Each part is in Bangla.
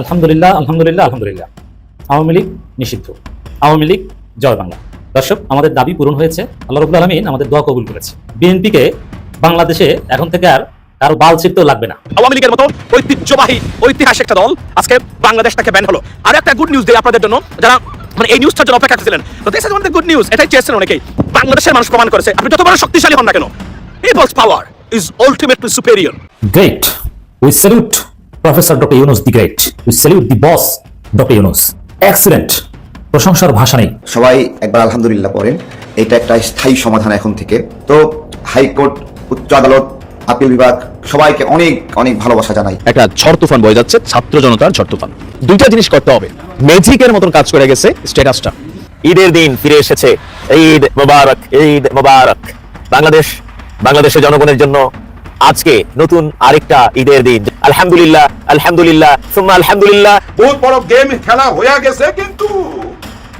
আলহামদুলিল্লাহ আলহামদুলিল্লাহ আলহামদুলিল্লাহ। আওয়ামী লীগ নিষিদ্ধ। আওয়ামী লীগ জয় বাংলা। দর্শক আমাদের দাবি পূরণ হয়েছে। আল্লাহ রবুল আলমিন আমাদের দোয়া কবুল করেছে। বিএনপিকে বাংলাদেশে এখন থেকে আর কারও বাল ছিটতেও লাগবে না। আওয়ামী লীগের মতো ঐতিহ্যবাহী ঐতিহাসিক একটা দল আজকে বাংলাদেশ থেকে ব্যান হলো। আর একটা গুড নিউজ দিই আপনাদের জন্য যারা মানে এই নিউজটার জন্য অপেক্ষা করছিলেন। তো this is one good news এটাই চেয়েছেন অনেকেই। বাংলাদেশের মানুষ প্রমাণ করেছে। আপনি যত বড় শক্তিশালী হন না কেন people's power is ultimately superior great we salute professor doctor Yunus the great. We salute the boss doctor Yunus. Excellent প্রশংসার ভাষা নেই। সবাই একবার আলহামদুলিল্লাহ পড়েন। এটা একটা স্থায়ী সমাধান এখন থেকে। তো হাইকোর্ট উচ্চ আদালত আপিল বিভাগ সবাইকে অনেক অনেক ভালোবাসা জানাই। একটা ঝড় তুফান বয়ে যাচ্ছে ছাত্র জনতার ঝড় তুফান। দুইটা জিনিস করতে হবে। ম্যাজিকের মতন কাজ করে গেছে স্ট্যাটাসটা। ঈদের দিন ফিরে এসেছে ঈদ মোবারক ঈদ মোবারক। বাংলাদেশ বাংলাদেশের জনগণের জন্য আজকে নতুন আরেকটা ঈদের দিন। আলহামদুলিল্লাহ আলহামদুলিল্লাহ সুম্মা আলহামদুলিল্লাহ। বহুত বড় গেম খেলা হয়ে গেছে কিন্তু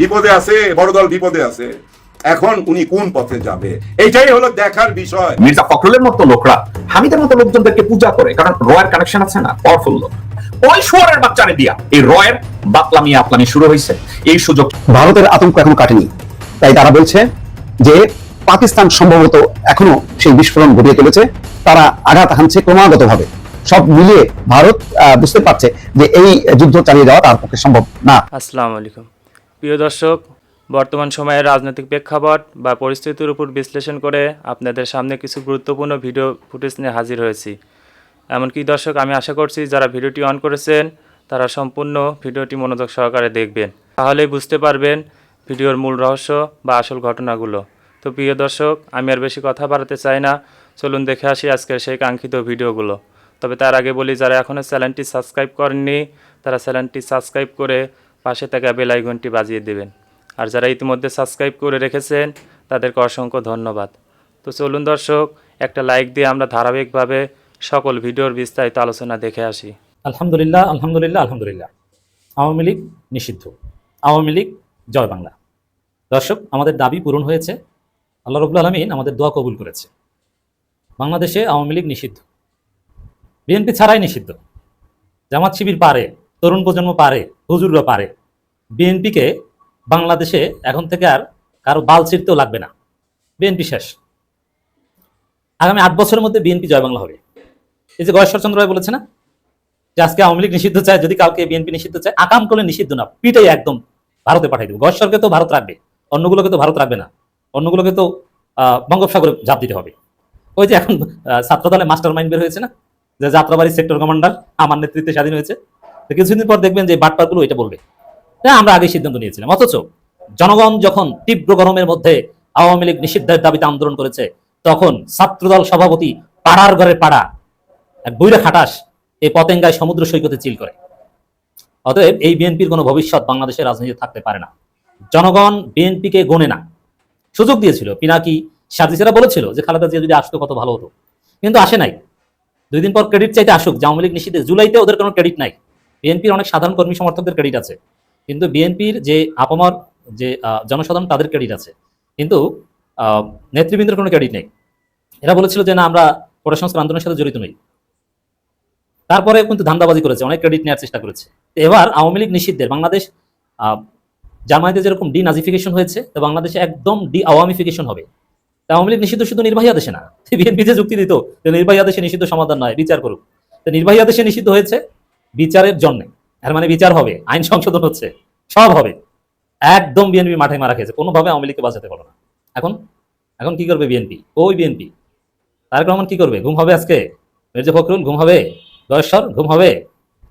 বিপদে আছে বড় দল বিপদে আছে। এখন উনি কোন পথে যাবে? এইটাই হলো দেখার বিষয়। মির্জা ফখরুলের মতো লোকরা হামিদের মতো লোকজনদেরকে পূজা করে কারণ রয়ের কানেকশন আছে না পাওয়ারফুল লোক। ওই শুয়ারের বাচ্চারে দিয়া এই রয়ের বাতলামি আপলামি শুরু হয়েছে এই সুযোগ ভারতের আতঙ্ক এখনও কাটেনি। তাই তারা বলছে যে পাকিস্তান সম্ভবত এখনও সেই বিস্ফোরণ ঘটিয়ে চলেছে তারা আঘাত হানছে ক্রমাগতভাবে। সব মিলিয়ে ভারত বুঝতে পারছে যে এই যুদ্ধ চালিয়ে যাওয়া তার পক্ষে সম্ভব না। আসসালামু আলাইকুম। প্রিয় দর্শক, বর্তমান সময়ের রাজনৈতিক প্রেক্ষাপট বা পরিস্থিতির উপর বিশ্লেষণ করে আপনাদের সামনে কিছু গুরুত্বপূর্ণ ভিডিও ফুটেজ নিয়ে হাজির হয়েছি। এমনকি দর্শক, আমি আশা করছি যারা ভিডিওটি অন করেছেন, তারা সম্পূর্ণ ভিডিওটি মনোযোগ সহকারে দেখবেন। তাহলেই বুঝতে পারবেন ভিডিওর মূল রহস্য বা আসল ঘটনাগুলো। তো প্রিয় দর্শক, আমি আর বেশি কথা বাড়াতে চাই না। চলুন দেখে আসি আজকের সেই কাঙ্ক্ষিত ভিডিওগুলো। তবে তার আগে বলি, যারা এখনও চ্যানেলটি সাবস্ক্রাইব করেননি, তারা চ্যানেলটি সাবস্ক্রাইব করে পাশে থাকা বেল আইকনটি বাজিয়ে দেবেন। আর যারা ইতিমধ্যে সাবস্ক্রাইব করে রেখেছেন, তাদেরকে অসংখ্য ধন্যবাদ। তো চলুন দর্শক, একটা লাইক দিয়ে আমরা ধারাবাহিকভাবে সকল ভিডিওর বিস্তারিত আলোচনা দেখে আসি। আলহামদুলিল্লাহ আলহামদুলিল্লাহ আলহামদুলিল্লাহ। আওয়ামী লীগ নিষিদ্ধ। আওয়ামী লীগ জয় বাংলা। দর্শক, আমাদের দাবি পূরণ হয়েছে। আল্লাহ রবুল আলমিন আমাদের দোয়া কবুল করেছে। বাংলাদেশে আওয়ামী লীগ নিষিদ্ধ। বিএনপি ছাড়াই নিষিদ্ধ। জামাত শিবির পারে, তরুণ প্রজন্ম পারে, হুজুররা পারে। বিএনপিকে বাংলাদেশে এখন থেকে আর কারও বাল ছিঁড়তেও লাগবে না। বিএনপি শেষ। আগামী আট বছরের মধ্যে বিএনপি জয় বাংলা হবে। এই যে গয়েশ্বরচন্দ্র রায় বলেছে না, যে আজকে আওয়ামী লীগ নিষিদ্ধ চায়, যদি কালকে বিএনপি নিষিদ্ধ চায়, আকাম করলে নিষিদ্ধ না, পিটাই একদম ভারতে পাঠিয়ে দেবে। গয়েশ্বরকে তো ভারত রাখবে, অন্যগুলোকে তো ভারত রাখবে না, অন্যগুলোকে তো বঙ্গোপসাগরে ঝাঁপ দিতে হবে। ওই যে এখন ছাত্রদলে মাস্টার মাইন্ড বের হয়েছে না যে যাত্রাবাড়ি সেক্টর কমান্ডার আমার নেতৃত্বে স্বাধীন হয়েছে। কিছুদিন পর দেখবেন যে বাটপারগুলো এটা বলবে। হ্যাঁ আমরা আগে সিদ্ধান্ত নিয়েছিলাম। অথচ জনগণ যখন তীব্র গরমের মধ্যে আওয়ামী লীগ নিষিদ্ধের দাবিতে আন্দোলন করেছে, তখন ছাত্রদল সভাপতি পাড়ার ঘরে পাড়া, এক বইরা খাটাস এই পতেঙ্গায় সমুদ্র সৈকতে চিল করে। অতএব এই বিএনপির কোনো ভবিষ্যৎ বাংলাদেশের রাজনীতিতে থাকতে পারে না। জনগণ বিএনপিকে গোনে না। সুযোগ দিয়েছিল। পিনাকি সাজিসেরা বলেছিল যে খালেদা জিয়া যদি আসতো কত ভালো হতো। কিন্তু আসে নাই। দুই দিন পর ক্রেডিট চাইতে আসুক আওয়ামী লীগ নিষিদ্ধে জুলাইতে ওদের কোনো ক্রেডিট নাই। বিএনপির অনেক সাধারণ কর্মী সমর্থকদের ক্রেডিট আছে। কিন্তু বিএনপির যে আপামর, যে জনসাধারণ, তাদের ক্রেডিট আছে। কিন্তু নেতৃবৃন্দের কোনো ক্রেডিট নেই। এরা বলেছিল যে, না, আমরা কোটা সংস্কার আন্দোলনের সাথে জড়িত নই। তারপরে কিন্তু ধান্দাবাজি করেছে, অনেক ক্রেডিট নেওয়ার চেষ্টা করেছে। এবার আওয়ামী লীগ নিষিদ্ধের বাংলাদেশ জার্মানিতে যেরকম ডি নাজিফিকেশন হয়েছে, তো বাংলাদেশে একদম ডি আওয়ামিফিকেশন হবে। আওয়ামী লীগ নিষিদ্ধ শুধু নির্বাহী আদেশে না বিএনপি যে যুক্তি দিত যে নির্বাহী আদেশে নিষিদ্ধ সমাধান নয়, বিচার করুক। তো নির্বাহী আদেশে নিষিদ্ধ হয়েছে বিচারের জন্য। এর মানে বিচার হবে, আইন সংশোধন হচ্ছে, সব হবে। একদম বিএনপি মাঠে মারা খেয়েছে, কোনোভাবে আওয়ামী লীগকে বাঁচাতে পারো না। এখন এখন কি করবে বিএনপি ওই বিএনপি তারেক রহমান কি করবে? ঘুম হবে আজকে? মির্জা ফখরুল, ঘুম হবে? দয়েশ্বর ঘুম হবে?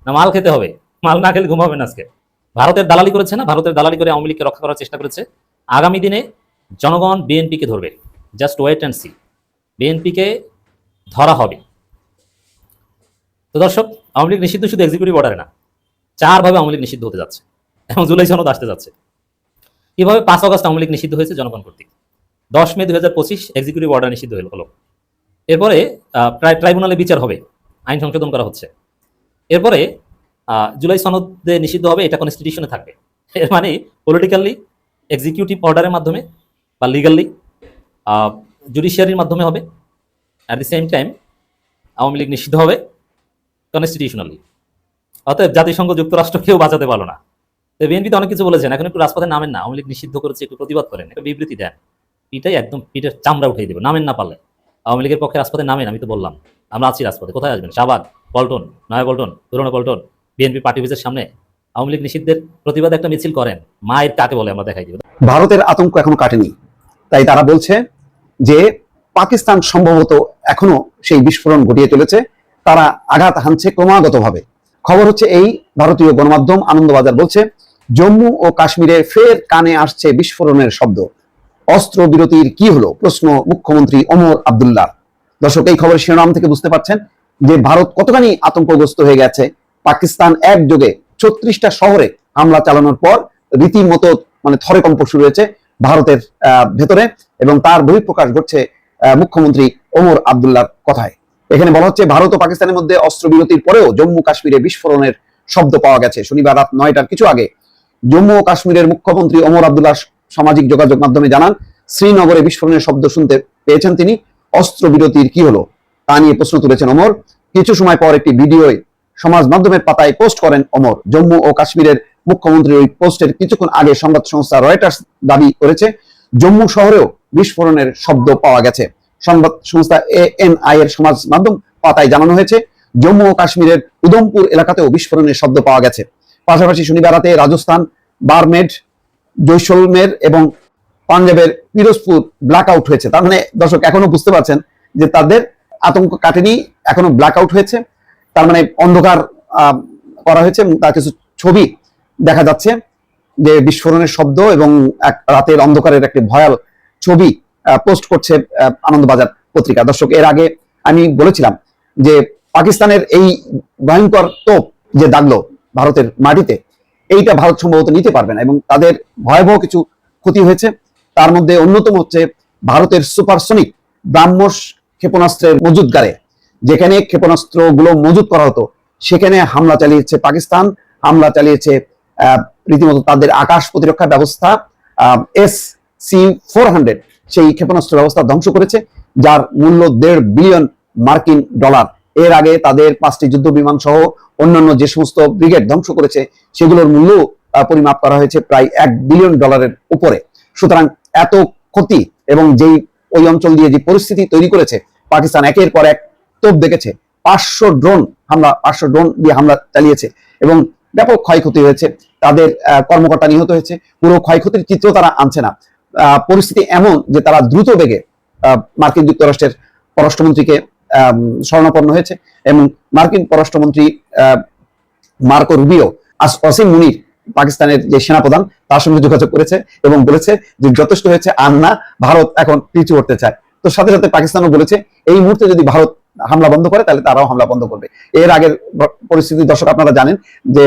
না মাল খেতে হবে? মাল না খেলে ঘুম হবে না আজকে? ভারতের দালালি করেছে না? ভারতের দালালি করে আওয়ামী লীগকে রক্ষা করার চেষ্টা করেছে। আগামী দিনে জনগণ বিএনপিকে ধরবে। জাস্ট ওয়েট অ্যান্ড সি বিএনপিকে ধরা হবে। তো দর্শক, আওয়ামী লীগ নিষিদ্ধ শুধু এক্সিকিউটিভ অর্ডারে না, চারভাবে আওয়ামী লীগ নিষিদ্ধ হতে যাচ্ছে এবং জুলাই সনদ আসতে যাচ্ছে। কীভাবে পাঁচ আগস্ট আওয়ামী লীগ নিষিদ্ধ হয়েছে জনগণ কর্তৃক। দশ মে দুই হাজার পঁচিশ এক্সিকিউটিভ অর্ডার নিষিদ্ধ হলো হলো এরপরে প্রায় ট্রাইব্যুনালে বিচার হবে, আইন সংশোধন করা হচ্ছে। এরপরে জুলাই সনদে নিষিদ্ধ হবে, এটা কনস্টিটিউশনে থাকবে। এর মানে পলিটিক্যালি এক্সিকিউটিভ অর্ডারের মাধ্যমে বা লিগালি জুডিশিয়ারির মাধ্যমে হবে। At the same time Awami League নিষিদ্ধ হবে কনস্টিটিউশনালি অতএব জাতিসংঘ যুক্তরাষ্ট্র কেউ বাঁচাতে পারল না। তো বিএনপি তো অনেক কিছু বলেছেন, এখন একটু রাজপথে নামেন না। আওয়ামী লীগ নিষিদ্ধ করেছে, একটু প্রতিবাদ করেন, একটা বিবৃতি দেন। পিটাই একদম পিঠের চামড়া উঠিয়ে দেবে, নামেন না পারলে। আওয়ামী লীগের পক্ষে রাজপথে নামেন, আমি তো বললাম। আমরা আছি রাজপথে, কোথায় আসবেন? শাহবাগ, পল্টন, নয়া পল্টন, পুরনো পল্টন। বিএনপি পার্টি অফিসের সামনে আওয়ামী লীগ নিষিদ্ধের প্রতিবাদে একটা মিছিল করেন। মায়ের কাকে বলে আমরা দেখাই দিব। ভারতের আতঙ্ক এখনও কাটেনি, তাই তারা বলছে যে পাকিস্তান সম্ভবত এখনও সেই বিস্ফোরণ ঘটিয়ে চলেছে, তারা আঘাত হানছে ক্রমাগতভাবে। খবর হচ্ছে এই ভারতীয় গণমাধ্যম আনন্দবাজার বলছে, জম্মু ও কাশ্মীরে ফের কানে আসছে বিস্ফোরণের শব্দ। অস্ত্র বিরতির কি হলো? প্রশ্ন মুখ্যমন্ত্রী ওমর আব্দুল্লাহ। দর্শক, এই খবরের শিরোনাম থেকে বুঝতে পারছেন যে ভারত কতখানি আতঙ্কগ্রস্ত হয়ে গেছে। পাকিস্তান একযোগে ছত্রিশটা শহরে হামলা চালানোর পর রীতিমতো মানে থরে কম্প শুরু হয়েছে। ভারতের ভেতরে এবং তার বহিঃপ্রকাশ ঘটছে মুখ্যমন্ত্রী ওমর আব্দুল্লাহর কথায়। এখানে বলা হচ্ছে, ভারত ও পাকিস্তানের মধ্যে অস্ত্রবিরতির পরেও জম্মু কাশ্মীরে বিস্ফোরণের শব্দ পাওয়া গেছে। শনিবার রাত নয়টার কিছু আগে জম্মু ও কাশ্মীরের মুখ্যমন্ত্রী ওমর আব্দুল্লাহ সামাজিক যোগাযোগ মাধ্যমে জানান, শ্রীনগরে বিস্ফোরণের শব্দ শুনতে পেয়েছেন তিনি। অস্ত্রবিরতির কি হলো? তা নিয়ে প্রশ্ন তুলেছেন ওমর। কিছু সময় পর একটি ভিডিওয় সমাজ মাধ্যমের পাতায় পোস্ট করেন ওমর। জম্মু ও কাশ্মীরের মুখ্যমন্ত্রীর ওই পোস্টের কিছুক্ষণ আগে সংবাদ সংস্থা রয়টার্স দাবি করেছে, জম্মু শহরেও বিস্ফোরণের শব্দ পাওয়া গেছে। সংবাদ সংস্থা এএনআই এর সমাজ মাধ্যম পাতায় জানানো হয়েছে, জম্মু ও কাশ্মীরের উধমপুর এলাকাতেও বিস্ফোরণের শব্দ পাওয়া গেছে। পাশাপাশি শনিবার রাতে রাজস্থান, বারমেড, জৈসলমের এবং পাঞ্জাবের পিরোজপুর ব্ল্যাক আউট হয়েছে। তার মানে দর্শক, এখনও বুঝতে পারছেন যে তাদের আতঙ্ক কাটেনি, এখনও ব্ল্যাক আউট হয়েছে। তার মানে অন্ধকার করা হয়েছে। তার কিছু ছবি দেখা যাচ্ছে যে বিস্ফোরণের শব্দ এবং এক রাতের অন্ধকারের একটি ভয়াল ছবি পোস্ট করছে আনন্দবাজার পত্রিকা। দর্শক, এর আগে আমি বলেছিলাম যে পাকিস্তানের এই ভয়ঙ্কর তোপ যে দাগলো ভারতের মাটিতে, এইটা ভারত সম্ভবত নিতে পারবে না এবং তাদের ভয়াবহ কিছু ক্ষতি হয়েছে। তার মধ্যে অন্যতম হচ্ছে ভারতের সুপারসনিক ব্রাহ্মস ক্ষেপণাস্ত্রের মজুদগারে যেখানে ক্ষেপণাস্ত্রগুলো মজুদ করা হতো, সেখানে হামলা চালিয়েছে পাকিস্তান, হামলা চালিয়েছে রীতিমতো তাদের আকাশ প্রতিরক্ষা ব্যবস্থা এস সি ফোর হান্ড্রেড সেই ক্ষেপণাস্ত্র ব্যবস্থা ধ্বংস করেছে, যার মূল্য দেড় বিলিয়ন মার্কিন ডলার। এর আগে তাদের পাঁচটি যুদ্ধ বিমান সহ অন্যান্য যে সমস্ত ব্রিগেড ধ্বংস করেছে, সেগুলোর মূল্য পরিমাপ করা হয়েছে প্রায় এক বিলিয়ন ডলারের উপরে। সুতরাং এত ক্ষতি এবং যেই ওই অঞ্চল দিয়ে যে পরিস্থিতি তৈরি করেছে, পাকিস্তান একের পর এক তোপ দেখেছে। পাঁচশো ড্রোন হামলা, পাঁচশো ড্রোন দিয়ে হামলা চালিয়েছে এবং ব্যাপক ক্ষয়ক্ষতি হয়েছে। তাদের কর্মকর্তা নিহত হয়েছে। পুরো ক্ষয়ক্ষতির চিত্র তারা আনছে না। পরিস্থিতি এমন যে তারা দ্রুত বেগে মার্কিন যুক্তরাষ্ট্রের পররাষ্ট্রমন্ত্রীকে আম, শরণাপন্ন হয়েছে এবং মার্কিন পররাষ্ট্রমন্ত্রী মার্কো রুবিও অসীম মুনির পাকিস্তানের যে সেনাপ্রধান তার সঙ্গে যোগাযোগ করেছে এবং বলেছে যে যথেষ্ট হয়েছে আর না ভারত এখন পিছু উঠতে চায়। তো সাথে সাথে পাকিস্তানও বলেছে এই মুহূর্তে যদি ভারত হামলা বন্ধ করে, তাহলে তারাও হামলা বন্ধ করবে। এর আগের পরিস্থিতি দর্শক আপনারা জানেন যে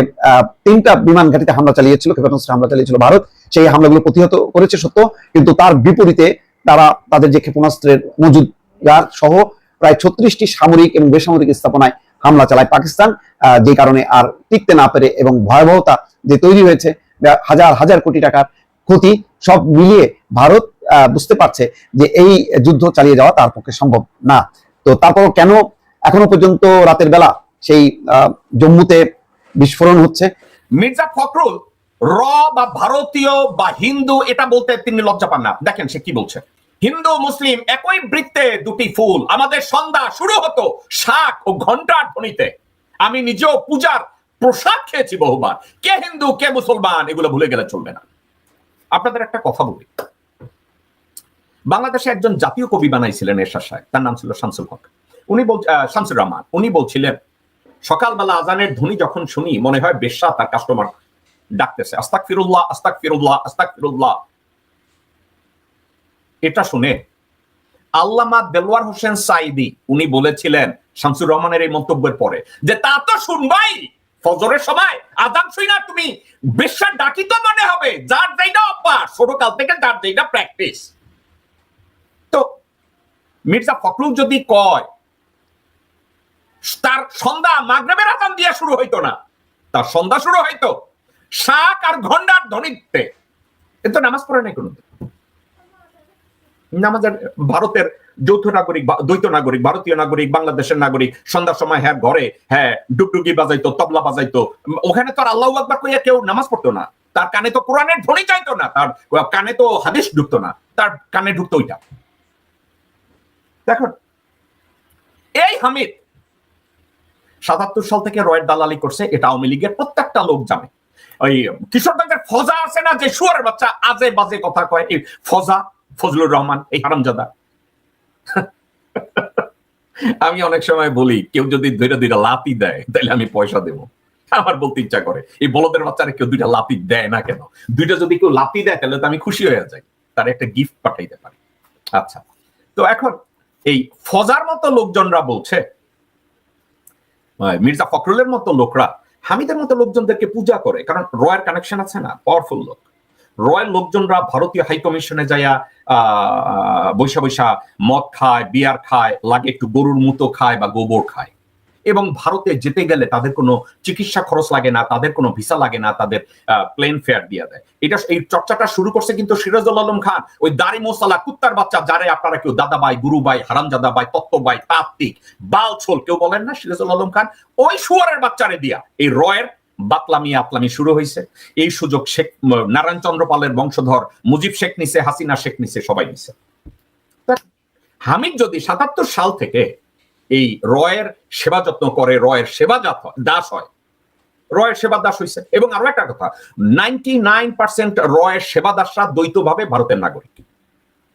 তিনটা বিমান ঘাটিতে হামলা চালিয়েছিল, ক্ষেপণাস্ত্র হামলা চালিয়েছিল ভারত। সেই হামলাগুলো প্রতিহত করেছে সত্য, কিন্তু তার বিপরীতে তারা তাদের যে ক্ষেপণাস্ত্রের মজুদগার সহ প্রায় ছত্রিশটি সামরিক এবং বেসামরিক স্থাপনায় হামলা চালায় পাকিস্তান যে কারণে আর টিকতে না পেরে এবং ভয়াবহতা যে তৈরি হয়েছে হাজার হাজার কোটি টাকার ক্ষতি, সব মিলিয়ে ভারত বুঝতে পারছে যে এই যুদ্ধ চালিয়ে যাওয়া তার পক্ষে সম্ভব না। তো তারপর কেন এখনও পর্যন্ত রাতের বেলা সেই জম্মুতে বিস্ফোরণ হচ্ছে? মির্জা ফখরুল, র বা ভারতীয় বা হিন্দু, এটা বলতে তিনি লজ্জা পান না। দেখেন সে কি বলছে। হিন্দু, মুসলিম, একই বৃত্তে দুটি ফুল। আমাদের সন্ধ্যা শুরু হতো শাক ও ঘণ্টার ধ্বনিতে। আমি নিজেও পূজার প্রসাদ খেয়েছি বহুবার। কে হিন্দু, কে মুসলমান, এগুলো ভুলে গেলে চলবে না। আপনাদের একটা কথা বলি। বাংলাদেশে একজন জাতীয় কবি বানাইছিলেন এরশাদ সাহেব, তার নাম ছিল শামসুল হক। উনি বল শামসুর রহমান, উনি বলছিলেন, সকালবেলা আজানের ধ্বনি যখন শুনি, মনে হয় বেশ্যা তার কাস্টমার ডাকতেছে আস্তাক ফিরুল্লাহ আস্তাক ফিরুল্লাহ আস্তাক ফিরুল্লাহ এটা শুনে আল্লামা দেলোয়ার হোসেন সাইদি উনি বলেছিলেন, শামসুর রহমানের এই মন্তব্যের পরে, যে তা তো শুনবাই, ফজরের সময় আজান শুই না তুমি বেশ্যার ডাকি তো মনে হবে, যার যেটা অভ্যাস, ছোটকাল থেকে যার যেটা প্র্যাকটিস মির্জা ফখরুল যদি কয়, তার সন্ধ্যা মাগরেবের আজান দিয়ে শুরু হইতো না, তার সন্ধ্যা শুরু হইতো। শাক আর ঘণ্টার ধ্বনিতে। এ নামাজ পড়ে নাই কোনো নামাজের ভারতের যৌথ নাগরিক দ্বৈত নাগরিক, ভারতীয় নাগরিক, বাংলাদেশের নাগরিক, সন্ধ্যার সময় হ্যাঁ ঘরে হ্যাঁ ডুগডুগি বাজাইতো, তবলা বাজাইতো। ওখানে তো আল্লাহ আকবার কইয়া কেউ নামাজ পড়তো না। তার কানে তো কোরআনের ধ্বনি চাইতো না, তার কানে তো হাদিস ঢুকতো না, তার কানে ঢুকতো ওইটা। দেখুন এই হামিদ সাতাত্তর সাল থেকে রয়ের দালালি করছে, এটা আওয়ামী লীগের প্রত্যেকটা লোক জানে। ওই কিশোরগঞ্জের ফজা আছে না যে শুয়ারের বাচ্চা, আজে বাজে কথা কয়, এই ফজা, ফজলুর রহমান, এই হারামজাদা। আমি অনেক সময় বলি, কেউ যদি দুইটা দুইটা লাতি দেয়, তাহলে আমি পয়সা দেবো। আমার বলতে ইচ্ছা করে, এই বলদের বাচ্চারা কেউ দুইটা লাতি দেয় না কেন? দুইটা যদি কেউ লাতি দেয়, তাহলে তো আমি খুশি হয়ে যাই, তার একটা গিফট পাঠাইতে পারি। আচ্ছা তো এখন এই ফজার মতো লোকজনরা বলছে মির্জা ফখরুলের মতো লোকরা হামিদের মতো লোকজনদেরকে পূজা করে, কারণ রয়ের কানেকশন আছে না পাওয়ারফুল লোক। রয়্যাল লোকজনরা ভারতীয় হাই কমিশনে যাইয়া বৈশা বৈশা মদ খায় বিয়ার খায়, লাগে একটু গরুর মতো খায় বা গোবর খায়। এবং ভারতে যেতে গেলে তাদের কোনো চিকিৎসা খরচ লাগে না তাদের কোনো ভিসা লাগে না তাদের প্লেন ফেয়ার দিয়ে দেয়। এটা এই চর্চাটা শুরু করছে কিন্তু সিরাজুল আলম খান ওই দাড়ি মোসালা কুত্তার বাচ্চা যারে আপনারা কেউ দাদাবাই গুরুবাই হারামজাদাবাই তত্ত্ববাই তাত্ত্বিক বালছোল কেউ বলেন না সিরাজুল আলম খান ওই শুয়ারের বাচ্চারে দিয়া এই রয়ের বাতলামি আতলামি শুরু হয়েছে এই সুযোগ শেখ নারায়ণ চন্দ্র পালের বংশধর মুজিব শেখ নিছে হাসিনা শেখ নিছে সবাই নিছে। হামিদ যদি সাতাত্তর সাল থেকে এই রয়ের সেবা যত্ন করে, রয়ের সেবা দাস হয়। রয়ের সেবা দাস হয়েছে এবং আরও একটা কথা নাইনটি নাইন পার্সেন্ট রয়ের সেবা দাসরা দ্বৈতভাবে ভারতের নাগরিক।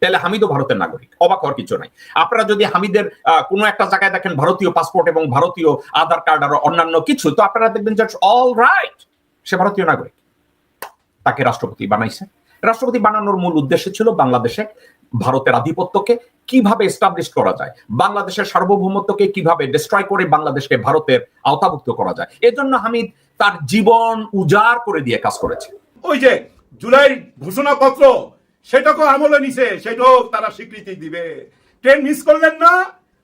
তাহলে হামিদও ভারতের নাগরিক, অবাক হওয়ার কিছু নাই। আপনারা যদি হামিদের কোনো একটা জায়গায় দেখেন ভারতীয় পাসপোর্ট এবং ভারতীয় আধার কার্ড আর অন্যান্য কিছু, তো আপনারা দেখবেন যে অল রাইট সে ভারতীয় নাগরিক। তাকে রাষ্ট্রপতি বানাইছে। রাষ্ট্রপতি বানানোর মূল উদ্দেশ্য ছিল বাংলাদেশে ভারতের আধিপত্যকে কীভাবে এস্টাবলিশ করা যায়? বাংলাদেশের সার্বভৌমত্বকে কীভাবে ডিস্ট্রয় করে বাংলাদেশকে ভারতের আওতাভুক্ত করা যায়? এজন্য হামিদ তার জীবন উজাড় করে দিয়ে কাজ করেছে। ওই যে জুলাই ঘোষণাপত্র সেটাকে আমলে নিছে, সেটাও তারা স্বীকৃতি দিবে। ট্রেন মিস করলেন না?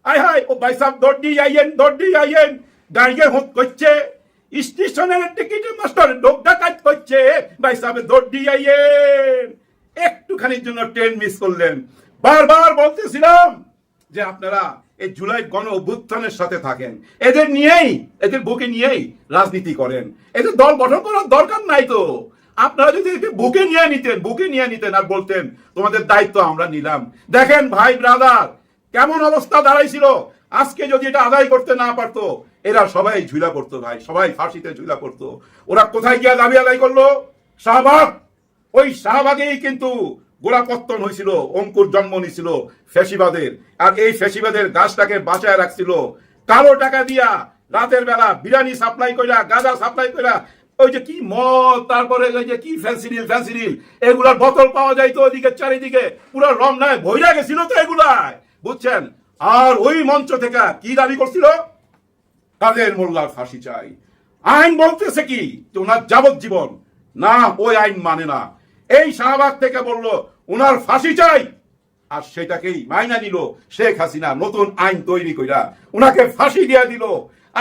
আয় হায়, ও ভাই দৌড় দিয়ে আইয়েন দৌড় দিয়ে আইয়েন দাঁড়িয়ে হোক করছে। স্টেশনের টিকিট মাস্টার লোক ডাকাত করছে ভাই দৌড় দিয়ে আইয়েন। একটুখানির জন্য ট্রেন মিস করলেন। বারবার বলতেছিলাম যে আপনারা এই জুলাই গণ অভ্যুত্থানের সাথে থাকেন। এদের নিয়েই, এদের বুকে নিয়েই রাজনীতি করেন। এদের দল গঠন করার দরকার নাই তো। আপনারা যদি বুকে নিয়ে নিতেন, বুকে নিয়ে নিতেন আর বলতেন, তোমাদের দায়িত্ব আমরা নিলাম। দেখেন ভাই ব্রাদার, কেমন অবস্থা দাঁড়াইছিল। আজকে যদি এটা আদায় করতে না পারতো, এরা সবাই ঝুলা করতো ভাই, সবাই ফাঁসিতে ঝুলা করতো ওরা কোথায় গিয়ে দাবি আদায় করল? শাহবাগ। ওই শাহবাগেই কিন্তু গোড়াপত্তন হয়েছিল, অঙ্কুর জন্ম নিছিল ফ্যাসিবাদের আর এই ফ্যাসিবাদের গাছটাকে বাঁচায় রাখছিল কালো টাকা দিয়া রাতের বেলা বিরিয়ানি সাপ্লাই কইরা, গাঁজা সাপ্লাই কইরা, ওই যে কি মদ, তারপরে ওই যে কি ফ্যান্সিডিল ফ্যান্সিডিল এগুলার বোতল পাওয়া যায় তো ওদিকে চারিদিকে, পুরো রমনায় ভৈরা গেছিল তো এগুলায় বুঝছেন? আর ওই মঞ্চ থেকে কি দাবি করছিল? কাদের মোল্লার ফাঁসি চাই। আইন বলতেছে কি ওনার যাবজ্জীবন, না ওই আইন মানে না। এই শাহবাগ থেকে বলল, উনার ফাঁসি চাই। আর সেটাকেই মাইনা নিল শেখ হাসিনা নতুন আইন তৈরি কইরা। উনাকে ফাঁসি দিয়া দিল।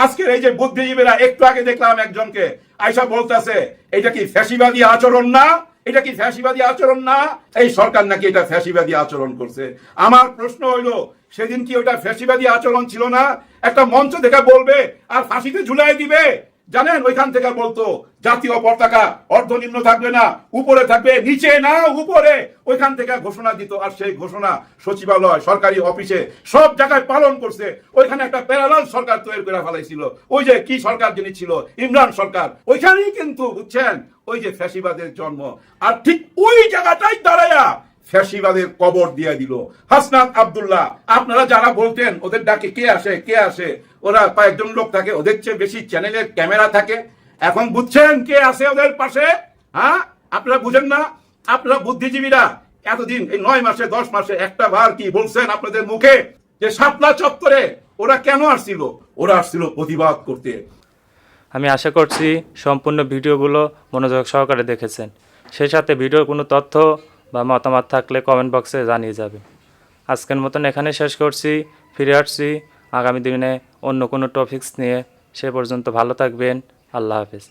আজকের এই যে বুদ্ধিজীবীরা, একটু আগে দেখলাম একজনকে আয়সা বলতেছে, এটা কি ফ্যাসিবাদী আচরণ না? এটা কি ফ্যাসিবাদী আচরণ না? এই সরকার নাকি এটা ফ্যাসিবাদী আচরণ করছে। আমার প্রশ্ন হইল, সেদিন কি ওটা ফ্যাসিবাদী আচরণ ছিল না? একটা মঞ্চ দেখে বলবে, আর ফাঁসিতে ঝুলাই দিবে? জানেন, ওইখান থেকে বলতো, জাতীয় পতাকা, অর্ধনিম্ন থাকবে না, উপরে থাকবে, নিচে না, উপরে। ওইখান থেকে ঘোষণা দিত, আর সেই ঘোষণা সচিবালয়, সরকারি অফিসে সব জায়গায় পালন করছে। ওইখানে একটা প্যারালাল সরকার তৈরি করে ফেলাইছিল। ওই যে কি সরকার যিনি ছিল? ইমরান সরকার। ওইখানেই কিন্তু, বুঝছেন? ওই যে ফ্যাসিবাদের জন্ম। আর ঠিক ওই জায়গাটাই দাঁড়ায়া ফ্যাসিবাদের কবর দিয়ে দিল। হাসনাত আব্দুল্লাহ, আপনারা যারা বলতেন ওদের ডাকে কে আসে কে আসে? ওরা কয়েকজন লোক থাকে, ওদের চেয়ে বেশি চ্যানেলের ক্যামেরা থাকে। এখন বুঝছেন কে আছে ওদের পাশে? হ্যাঁ? আপনারা বুঝেন না? আপনারা বুদ্ধিজীবীরা, এতদিন, এই নয় মাসে, দশ মাসে একটা বার কি বলছেন আপনাদের মুখে? যে শাপলা চত্বরে ওরা কেন আসছিল? ওরা আসছিল প্রতিবাদ করতে। আমি আশা করছি সম্পূর্ণ ভিডিওগুলো মনোযোগ সহকারে দেখেছেন। সেই সাথে ভিডিওর কোনো তথ্য বা মতামত থাকলে কমেন্ট বক্সে জানিয়ে যাবে। আজকের মতন এখানে শেষ করছি। ফিরে আসছি আগামী দিনে অন্য কোনো টপিক্স নিয়ে। সে পর্যন্ত ভালো থাকবেন। আল্লাহ হাফেজ।